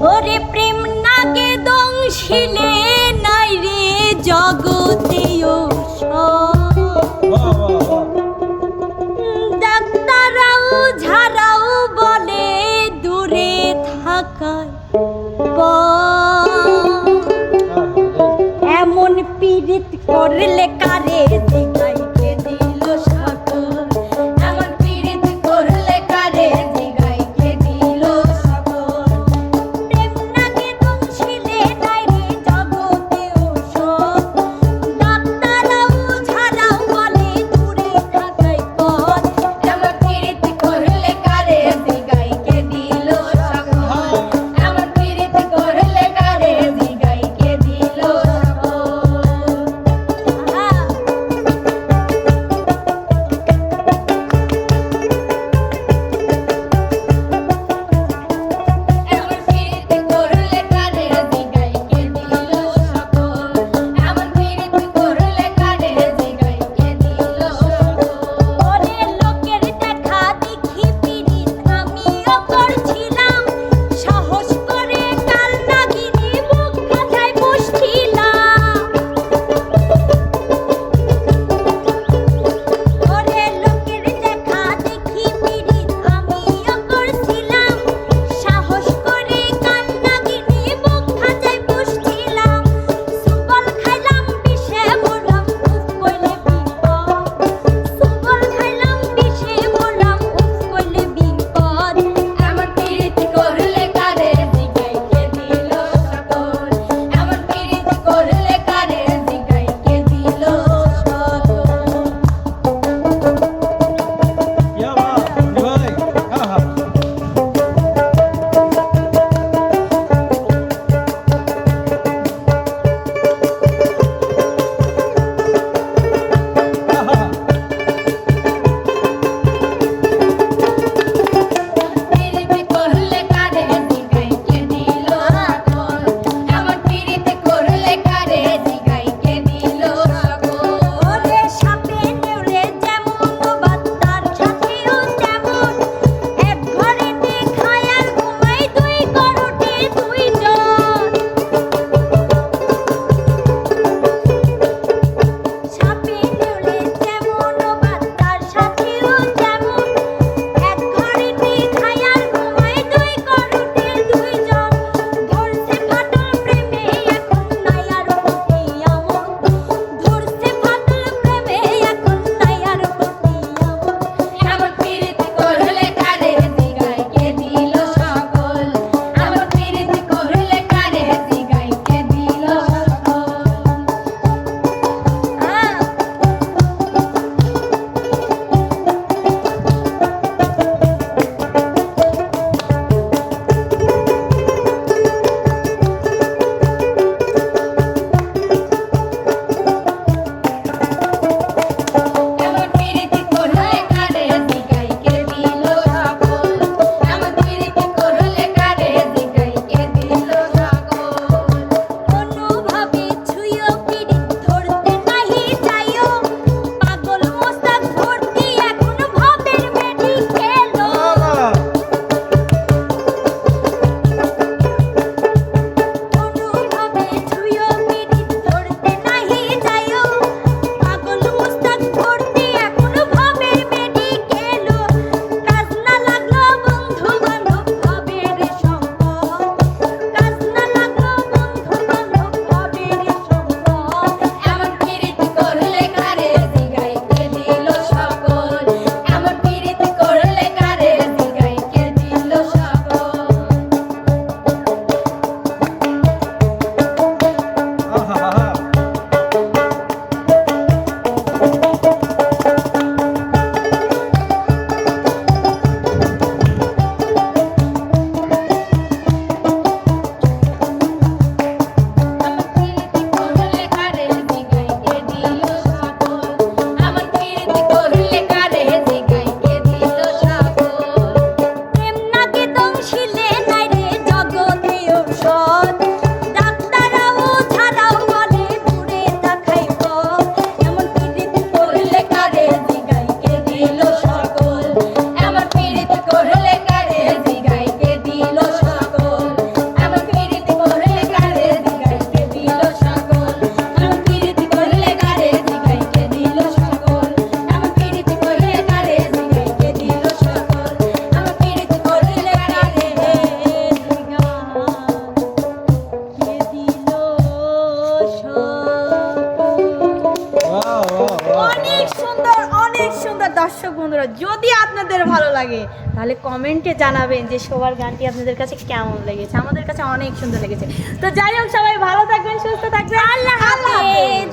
ওরে প্রেম নাগে দংশিলে নাই রে জগতেও ডাক্তারাও ঝাড়াও বলে দূরে থাকায়। এমন পীড়িত করলে কারে দিগাইতে বন্ধুরা যদি আপনাদের ভালো লাগে তাহলে কমেন্টে জানাবেন যে সবার গানটি আপনাদের কাছে কেমন লেগেছে। আমাদের কাছে অনেক সুন্দর লেগেছে। তো যাই হোক সবাই ভালো থাকবেন সুস্থ থাকবেন। আল্লাহ হাফেজ।